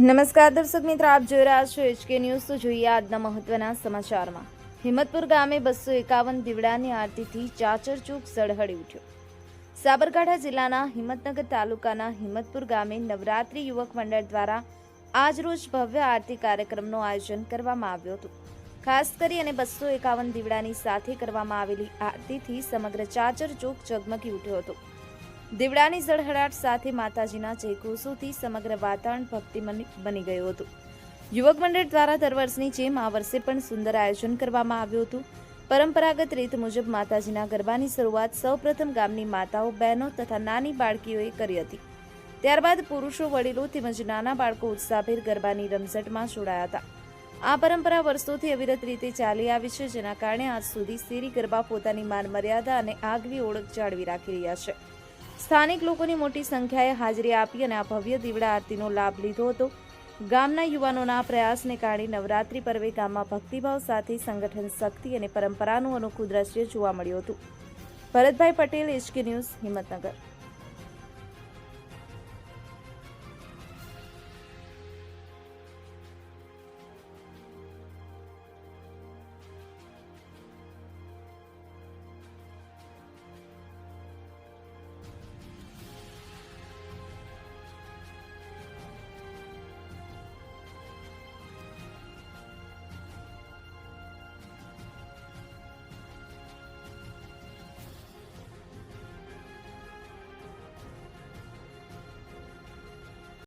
નમસ્કાર દર્શક મિત્રો, આપ જોઈ રહ્યા છો એચકે ન્યૂઝ તો જોઈએ આજના મહત્વના સમાચારમાં. હિંમતપુર ગામે બસો એકાવન દીવડાની આરતીથી ચાચર ચૂક સળહળી ઉઠ્યો. સાબરકાંઠા જિલ્લાના હિંમતનગર તાલુકાના હિંમતપુર ગામે નવરાત્રી યુવક મંડળ દ્વારા આજરોજ ભવ્ય આરતી કાર્યક્રમનું આયોજન કરવામાં આવ્યું હતું. ખાસ કરી અને બસો એકાવન દીવડાની સાથે કરવામાં આવેલી આરતીથી સમગ્ર ચાચર ચોક ઝગમગી ઉઠ્યો હતો. દીવડાની ઝળહળાટ સાથે માતાજીના જયઘોષોથી સમગ્ર વાતાવરણ ભક્તિમય બની ગયું હતું. યુવક મંડળ દ્વારા દર વર્ષની જેમ આ વર્ષે પણ સુંદર આયોજન કરવામાં આવ્યું હતું. પરંપરાગત રીત મુજબ માતાજીના ગરબાની શરૂઆત સૌપ્રથમ ગામની માતાઓ, બહેનો તથા નાની બાળકીઓએ કરી હતી. ત્યારબાદ પુરુષો, વડીલો તેમજ નાના બાળકો ઉત્સાહભેર ગરબાની રમઝટમાં જોડાયા હતા. આ પરંપરા વર્ષોથી અવિરત રીતે ચાલી આવી છે, જેના કારણે આજ સુધી શેરી ગરબા પોતાની માન મર્યાદા અને આગવી ઓળખ જાળવી રાખી રહ્યા છે. સ્થાનિક લોકોની મોટી સંખ્યાએ હાજરી આપી અને આ ભવ્ય દીવડા આરતીનો લાભ લીધો હતો. ગામના યુવાનોના પ્રયાસને કારણે નવરાત્રી પર્વે ગામમાં ભક્તિભાવ સાથે સંગઠન શક્તિ અને પરંપરાનું અનોખું દ્રશ્ય જોવા મળ્યું હતું. Bharatbhai Patel, HK news, Himmatnagar.